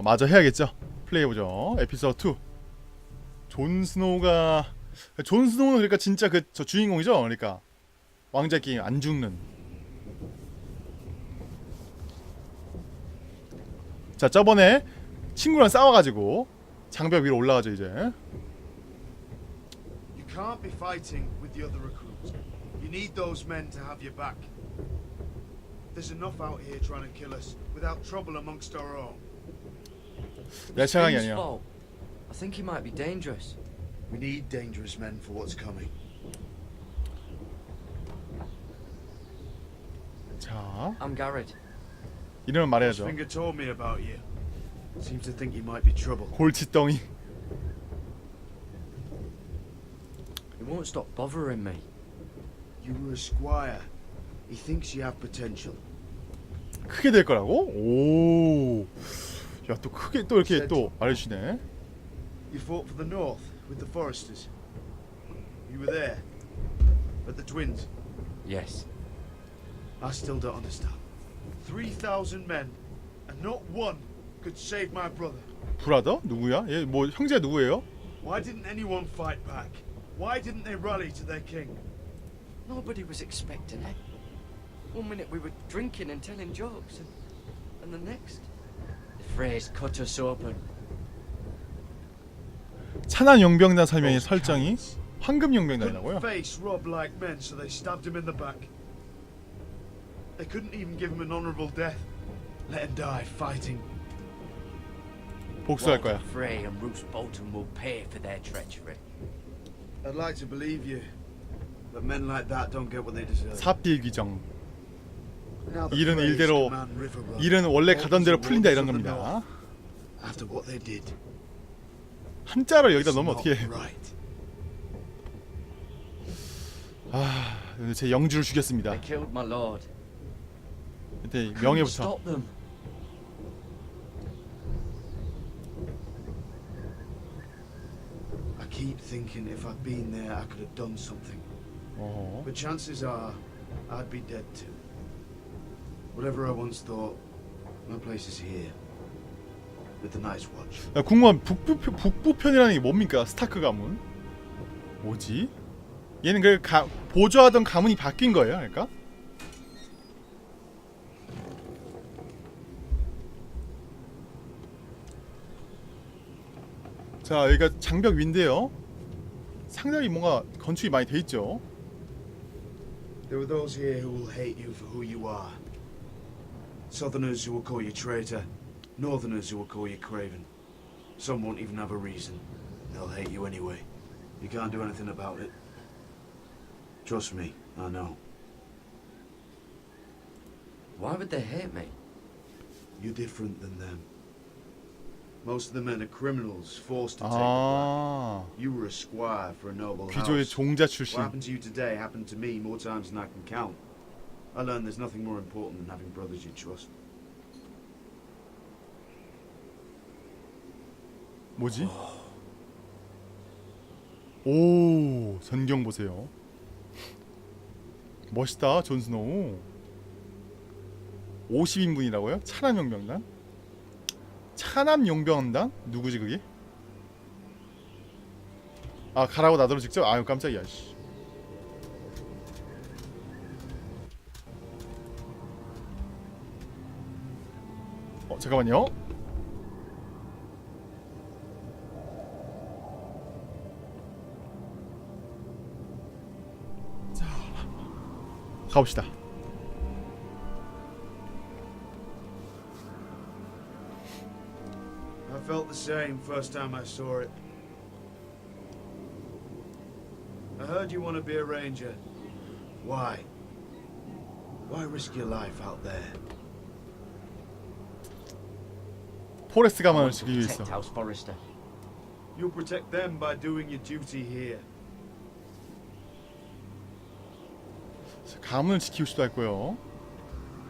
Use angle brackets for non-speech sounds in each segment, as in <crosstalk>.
아, 마저 해야겠죠. 플레이해보죠. 에피소드 2. 존 스노우가 존 스노우는 그러니까 진짜 그 저 주인공이죠. 그러니까 왕자 게임 안 죽는. 자 저번에 친구랑 싸워가지고 장벽 위로 올라가죠 이제. You can't be fighting with the other recruits. You need those men to have your back. There's enough out here trying to kill us without trouble amongst our own. 내 생각이 Finn's 아니야. fault. I think he might be dangerous. We need dangerous men for what's coming. 자 I'm Garrett. 이름은 말해야죠. Finger told me about you. Seems to think you might be trouble. 골칫덩이. He won't stop bothering me. You were a squire. He thinks you have potential. 크게 될 거라고? 오. 야 또 크게 또 이렇게 또 말해주시네. You fought for the North with the Foresters. You were there. At the Twins. Yes. I still don't understand. 3,000 men, and not one could save my brother. 브라더? 누구야? 얘 뭐 형제 누구예요? Why didn't anyone fight back? Why didn't they rally to their king? Nobody was expecting it. One minute we were drinking and telling jokes, and, and the next, the phrase cut us open. 찬한 용병단 설명의 Those 설정이 cowards. 황금 Couldn't 용병단이라고요? face rob like men, so they stabbed him in the back. They couldn't even give him an honorable death. Let him die fighting. 복수할 Walter 거야. Frey and Roose Bolton will pay for their treachery. I'd like to believe you, but men like that don't get what they deserve. 삽딜귀정. 일은 일대로. 일은 원래 가던 대로 풀린다 이런 겁니다. North. After what they did, 한자를 여기다 넣으면 어떻게 해? right. 아, 제 영주를 죽였습니다. They killed my lord. 이때 Couldn't 명예부터. stop them. I keep thinking if I'd been there, I could have done something. 어허. But chances are, I'd be dead too. Whatever I once thought, my place is here. With the Night's Watch. 야, 궁금한 북부 북부편이라는 게 뭡니까? 스타크 가문? 뭐지? 얘는 그 가, 보조하던 가문이 바뀐 거예요, 그러니까? 자, 여기가 장벽 위인데요. 상당히 뭔가 건축이 많이 돼 있죠. There are those here who will hate you for who you are. Southerners who will call you traitor, Northerners who will call you craven. Some won't even have a reason. They'll hate you anyway. You can't do anything about it. Trust me, I know. Why would they hate me? You're different than them. Most of the men are criminals forced to take 아. Ah. You were a squire for a noble house. What happened to you today happened to me more times than I can count. I learned there's nothing more important than having brothers you trust. 뭐지? 오, 전경 보세요. 멋있다, 존 스노우. 50인분이라고요? 차남 용병단? 차남 용병단? 누구지 그게? 아, 가라고 나더러 직접? 아유, 깜짝이야. 씨. 어, 잠깐만요. 가봅시다. I felt the same first time I saw it. I heard you want to be a ranger. Why? Why risk your life out there? 포레스트 I 가만을 want to 지키기 위해서. protect House Forrester. You'll protect them by doing your duty here. 가문을 지키고 싶다 했고요.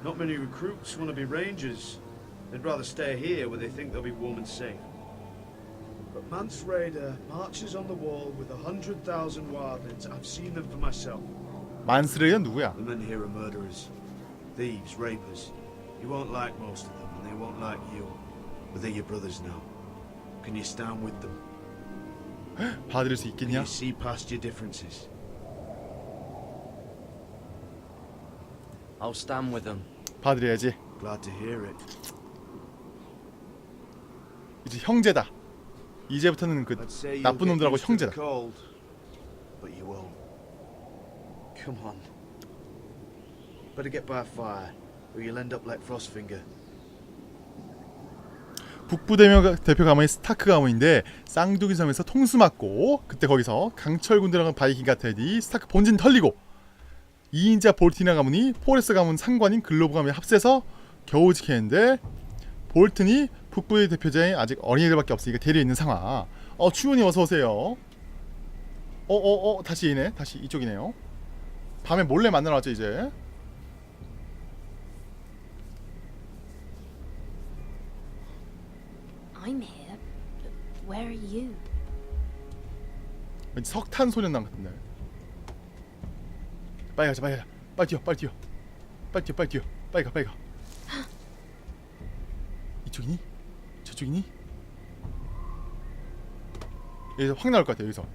Not many recruits want to be rangers. They'd rather stay here where they think they'll be warm and safe. But Mance Raider marches on the wall with a hundred thousand wildlings. I've seen them for myself. 만스레이는 누구야? The men here are murderers, thieves, rapers. You won't like most of them, and they won't like you. But they're your brothers now. Can you stand with them? <gasps> 봐드릴 수 Can 있겠냐? you see past your differences? I'll stand with them. 봐드려야지. Glad to hear it. 이제 형제다. 이제부터는 그 I'd say you'll 나쁜 get 놈들하고 used to the 형제다. cold, but you won't. Come on. Better get by a fire, or you'll end up like Frostfinger. 북부 대표, 대표 가문이 스타크 가문인데 쌍둥이 섬에서 통수 맞고 그때 거기서 강철 군대랑 바이킹과 테디 스타크 본진 털리고 2인자 볼티나 가문이 포레스 가문 상관인 글로브 가문이 합세서 겨우 지켰는데 볼튼이 북부의 대표자인 아직 어린이들밖에 없으니까 대리에 있는 상황. 어 추운이 어서 오세요. 어어어 다시 이네. 다시 이쪽이네요. 밤에 몰래 만나러 왔죠 이제 I'm here, where are you? 왠지 석탄 소년단 같은데. 빨리 가자, 빨리 가자. 빨리 뛰어, 빨리 뛰어. 빨리 뛰어, 빨리 뛰어. 빨리 가, 빨리 가. <gasps> 이쪽이니? 저쪽이니? 여기서 확 나올 것 같아, 여기서.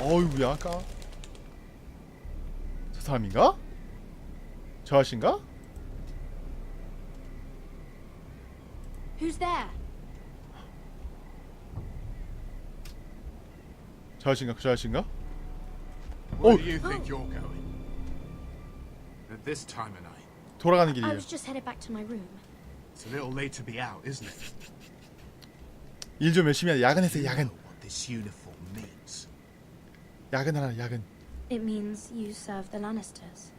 어이구야, 까. 저 사람인가? 저 아저씨인가? Who's there? 저 아저씨인가? 저 아저씨인가? Where Oh. do you think you're going? At this time of night, 돌아가는 I 길이에요. was just headed back to my room. it's a little late to be out, isn't it? 일 좀 열심히 하자. 야근했어, You 야근. know what this uniform means. 야근하라, 야근. It means you serve the Lannisters.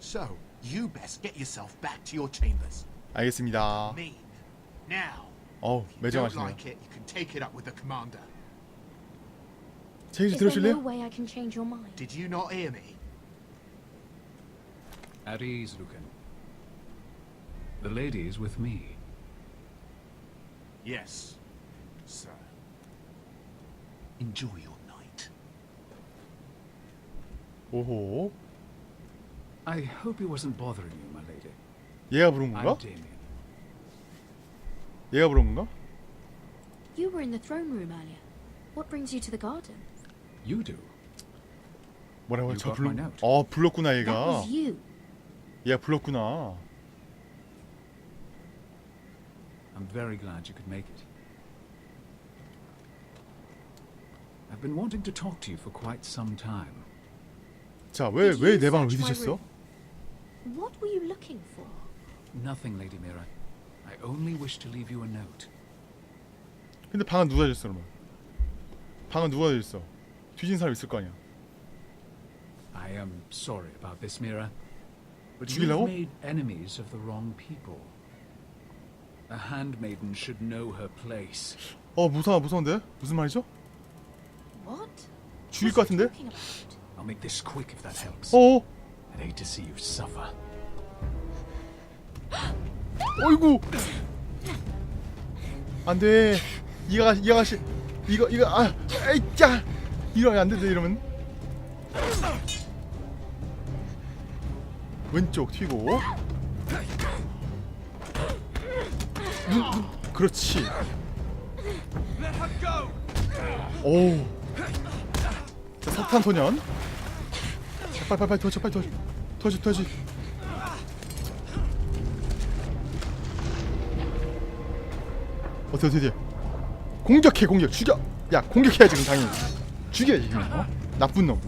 So, you best get yourself back to your chambers. 알겠습니다. Me. Now. 어우, If you don't 매정하시네요. like it, you can take it up with the commander. 제 얘기 Is there no 들으실래요? way I can change your mind? Did you not hear me? At ease, Lucan. The lady is with me. Yes, sir. Enjoy your night. 오호. I hope he wasn't bothering you, my lady. 얘가 부른 I'm 건가? Damien. 얘가 부른 건가? You were in the throne room earlier. What brings you to the garden? You do. 뭐라고요? You 저 got 불러. my note. 어 불렀구나 That 얘가. was you. 얘가 불렀구나. I'm very glad you could make it. I've been wanting to talk to you for quite some time. 자, 왜 Did 왜 you 내 방을 search my 믿으셨어? room? What were you looking for? Nothing, Lady Mira. I only wish to leave you a note. 근데 방은 누가 줬어 그러면? 방은 누가 줬어? 뒤진 사람 있을 거 아니야. I am sorry about this, Mira. But 죽이려고? you've made enemies of the wrong people. A handmaiden should know her place. 어 무서워 무서운데? 무슨 말이죠? What? 죽일 What 것 are you 같은데? talking about? I'll make this quick if that helps. 어? I'd hate to see you suffer. <gasps> <laughs> 어이구. 안 돼. 이 아가씨 이 아가씨 이거 이거 아 에이 짜. 이러면 안 된대 이러면. 왼쪽 튀고. 눈, 눈, 그렇지. 오. 자, 석탄 소년. 자, 빨리 빨리 빨리 도와줘 빨리 도와줘 도와줘 도와줘. 어떻게 어떻게 공격해 공격. 죽여. 야 공격해야지 그럼 당연히. 죽여야지 그럼 어? 나쁜 놈.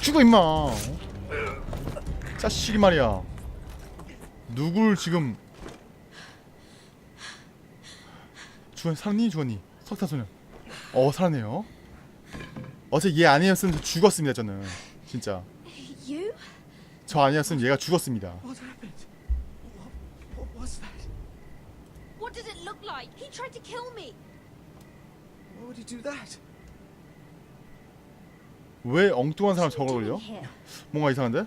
죽어 임마. 어? 자식이 말이야. 누굴 지금? 죽었 살았니 죽었니 석탄소년. 어 살았네요. 어제 얘 아니었으면 저 죽었습니다 저는. 진짜? 저 아니었으면 얘가 죽었습니다 What happened? What, what was that? What like? He tried to kill me. Why would he do that? 왜 엉뚱한 사람 저걸 you 올려? 뭔가 이상한데?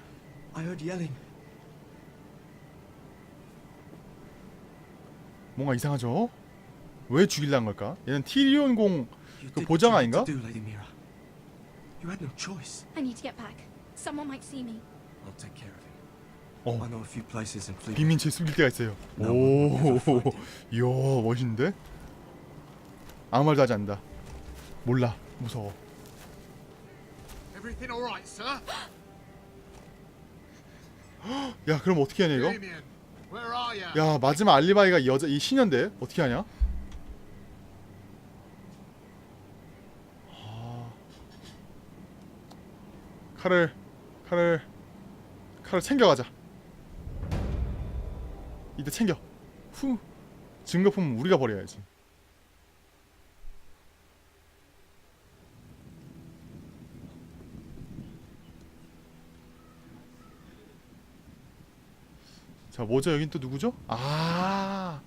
I heard yelling. 뭔가 이상하죠? 왜 죽일란 걸까? 얘는 티리온 공 You 그 did 보장 아닌가? You had no choice. I need to get back. Someone might see me. I'll take care of it. 어. I know a few places in Fleet. 빈민초에 숨길 데가 있어요. 오, it. 이야 멋있는데? 아무 말도 하지 않는다. 몰라, 무서워. <gasps> 야, 그럼 어떻게 하냐 이거? Damien, where are you? 야, 마지막 알리바이가 이 여자 이 시녀인데 어떻게 하냐? 아. 칼을 칼을 칼을 챙겨가자. 이때 챙겨. 후. 증거품 우리가 버려야지. 자, 뭐죠? 여긴 또 누구죠? 아,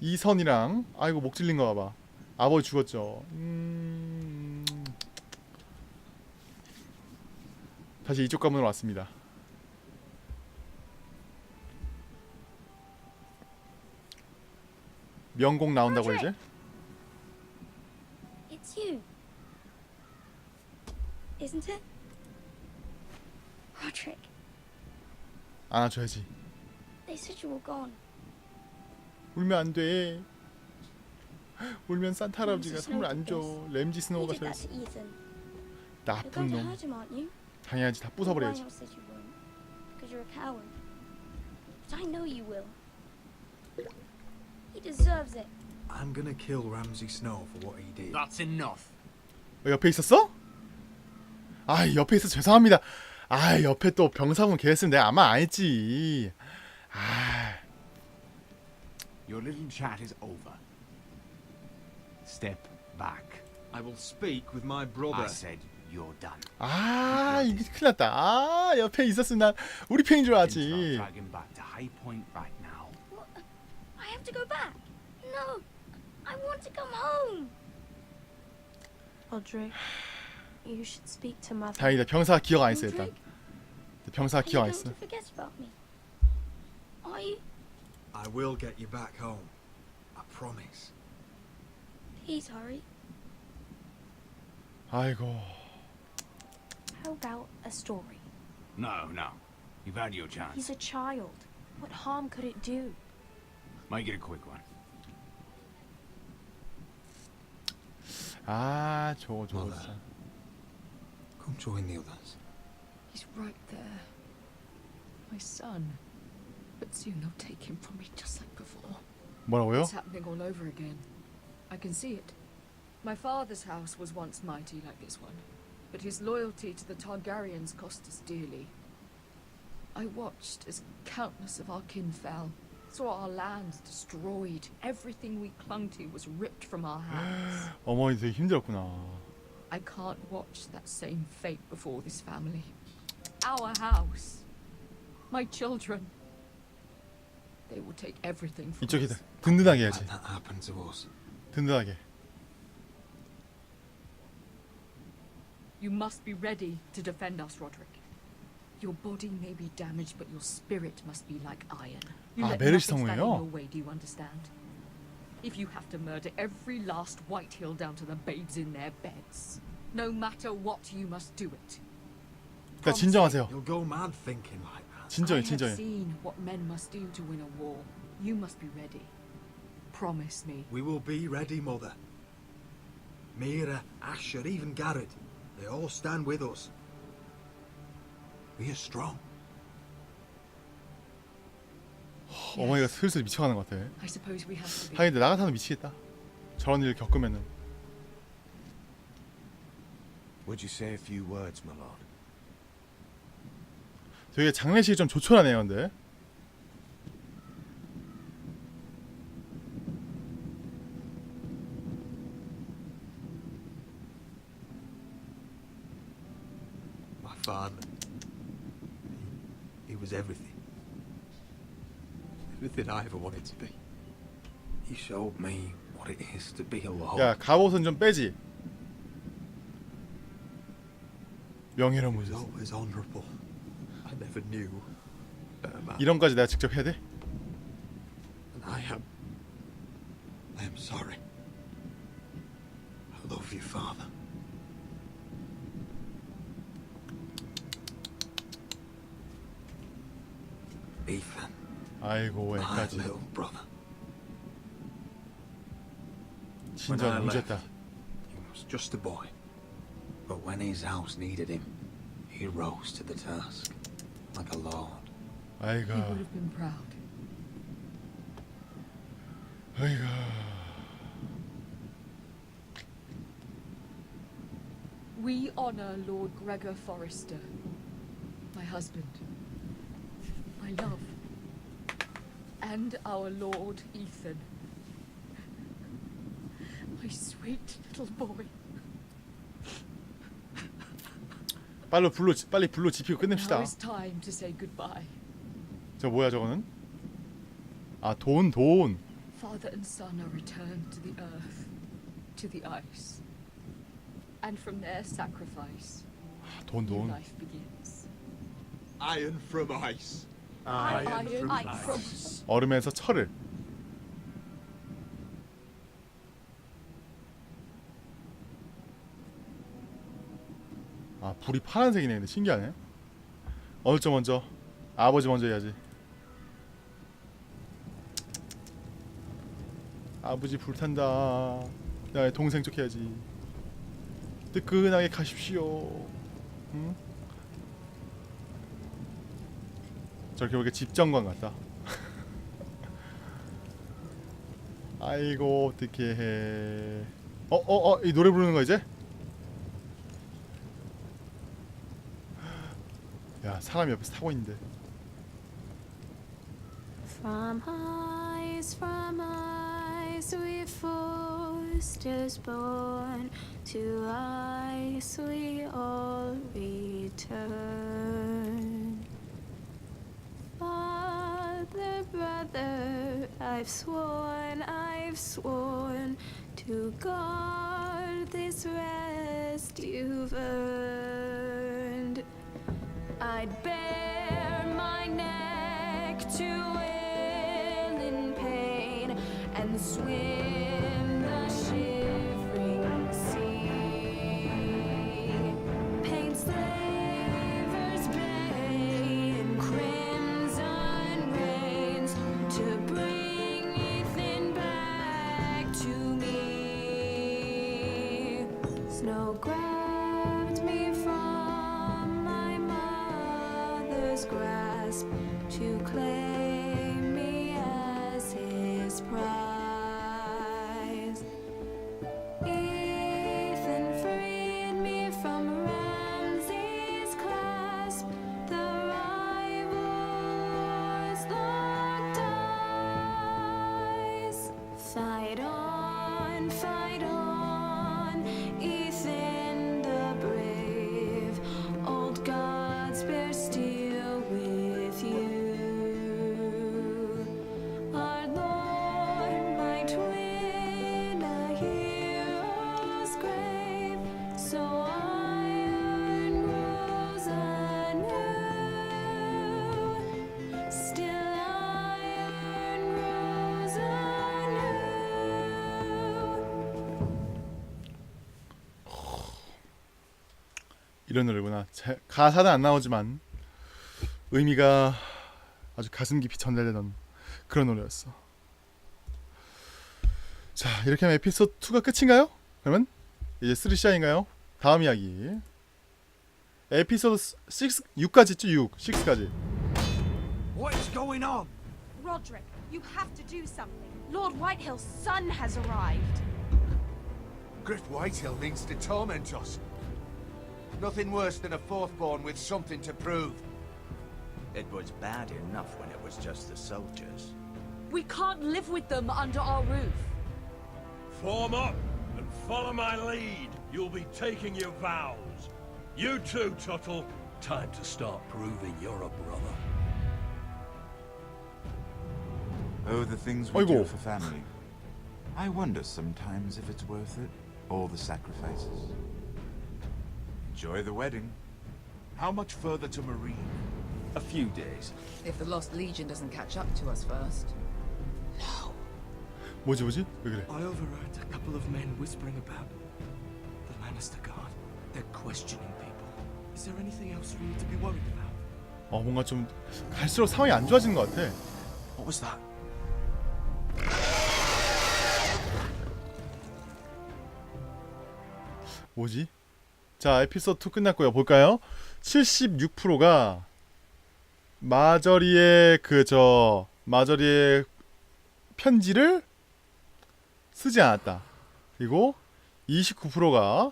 이선이랑 아이고 목 찔린 거 봐봐. 아버지 죽었죠. 음... 다시 이쪽 가문으로 왔습니다. 명곡 나온다고 이제? It's you. Isn't it? Roderick, 안아줘야지. they said you were gone. 울면 안 돼. 울면 산타 할아버지가 선물 안 줘. 램지 You 스노우가 did that 저 to Ethan. You're 나쁜 going to 놈. hurt him, aren't you? 당연하지 다 부숴버려야지. Reinhold said you won't, because you're a coward. But I know you will. He deserves it. I'm gonna kill Ramsay Snow for what he did. That's enough. 어, 옆에 있었어? 아 옆에 있어 죄송합니다. 아 옆에 또 병사분 계셨으면 내가 아마 안 했지. 아 Your little chat is over. Step back. I will speak with my brother. I said you're done. 아 이게 큰일 났다. 아 옆에 있었으면 난 우리 편인 줄 알았지. drag him back to High Point right now. I have to go back. No, I want to come home. Audrey, you should speak to mother. 다행이다 병사 기억 안 했어 일단. Roderick, 병사 are you 기억 안 going 했어. to forget about me? Are you? I will get you back home. I promise. Please hurry. 아이고 How about a story? No, no. You've had your chance. He's a child. What harm could it do? Make it a quick one. 아 저거 저거 몰라. 진짜. Come join the others. He's right there. My son. But soon they'll take him from me just like before. 뭐라고요? It's happening all over again. I can see it. My father's house was once mighty like this one, but his loyalty to the Targaryens cost us dearly. I watched as countless of our kin fell, saw our lands destroyed, everything we clung to was ripped from our hands. 어머니 <gasps> 되게 힘들었구나. I can't watch that same fate before this family. Our house. My children. They will take everything from 이쪽이 us. 든든하게 해야지. Let that happen to us. 든든하게. You must be ready to defend us, Roderick. Your body may be damaged, but your spirit must be like iron. You 아, let 메르시 nothing stand in 성우예요? your way, do you understand? If you have to murder every last White Hill down to the babes in their beds, no matter what, you must do it. 그러니까 진정하세요. You'll go mad thinking like that. 진정해 I have 진정해. seen what men must do to win a war. You must be ready. Promise me. We will be ready, Mother. Mira, Asher, even Garrett. They all stand with us. We are strong. 어머니가 슬슬 미쳐가는 것 같아. I suppose we have to be. 하긴 나 같아도 미치겠다. 저런 일을 겪으면은. Would you say a few words, my lord? 되게 장례식이 좀 조촐하네요, 근데. He, he was everything. Everything I ever wanted to be. He showed me what it is to be alone. 야, 갑옷은 좀 빼지. 명예로운 He was 모습. always honourable. I never knew. better man. 이런 까지 내가 직접 해야 돼? Just a boy. But when his house needed him, he rose to the task like a lord. Aiga. He would have been proud. We honor Lord Gregor Forrester, my husband, my love, and our Lord Ethan, my sweet little boy. 빨리 불로 빨리 불로 지피고 Now 끝냅시다. it's time to say goodbye. 저 뭐야 저거는? 아 돈 돈. Father and son are returned to the earth, to the ice. And from their sacrifice, 돈 new 돈. life begins. Iron from ice. Iron, from ice. 얼음에서 철을. 불이 파란색이네 근데 신기하네. 어느 쪽 먼저? 아버지 먼저 해야지. 아버지 불탄다. 야 동생 쪽 해야지. 뜨끈하게 가십시오. 응? 저렇게 보니까 집정관 같다. <laughs> 아이고 어떻게 해? 어어어 이 노래 부르는 거 이제? 야 사람이 옆에서 타고 있는데. From ice, from ice, we Forsters born. To ice we all return. Father, brother, I've sworn, I've sworn to guard this rest you've earned. I'd bare my neck to wail in pain and swim the shivering sea. Paint slavers bay in crimson rains to bring Ethan back to me. Snow grabbed 이런 노래구나. 제- 가사는 안 나오지만 의미가 아주 가슴 깊이 전달되는 그런 노래였어. 자, 이렇게 하면 에피소드 2가 끝인가요? 그러면 이제 3시간인가요? 다음 이야기. 에피소드 6, 6까지 있죠? 6, 6까지. What's going on? Roderick, you have to do something. Lord Whitehill's son has arrived. Griff Whitehill means to torment us. Nothing worse than a fourthborn with something to prove. It was bad enough when it was just the soldiers. We can't live with them under our roof. Form up and follow my lead. You'll be taking your vows. You too, Tuttle. Time to start proving you're a brother. Oh, the things we Oigo. do for family. I wonder sometimes if it's worth it. All the sacrifices. Enjoy the wedding. How much further to Marine? A few days. If the Lost Legion doesn't catch up to us first. 뭐지 뭐지? 왜 그래? I overheard a couple of men whispering about the Lannister Guard. They're questioning people. Is there anything else we need to be worried about? 어 뭔가 좀 갈수록 상황이 안 좋아지는 것 같아. What was that? 뭐지? 자, 에피소드 2 끝났고요. 볼까요? 76%가 마저리의 그 저 마저리의 편지를 쓰지 않았다. 그리고 29%가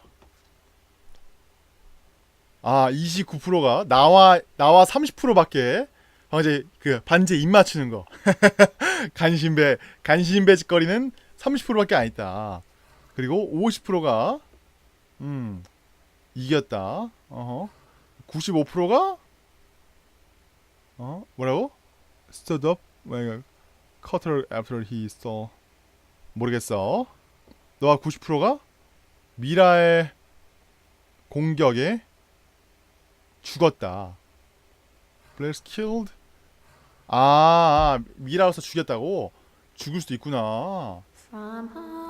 아, 29%가 나와 나와 30%밖에 방금 그 반지에 입 맞추는 거. <laughs> 간신배 간신배 짓거리는 30%밖에 안 있다. 그리고 50%가 음. 이겼다. 어허. 95%가 어? 뭐라고? stood up when cut her after he saw 모르겠어. 너가 90%가 미라의 공격에 죽었다. Blair's killed. 아, 아, 미라로서 죽였다고? 죽을 수도 있구나.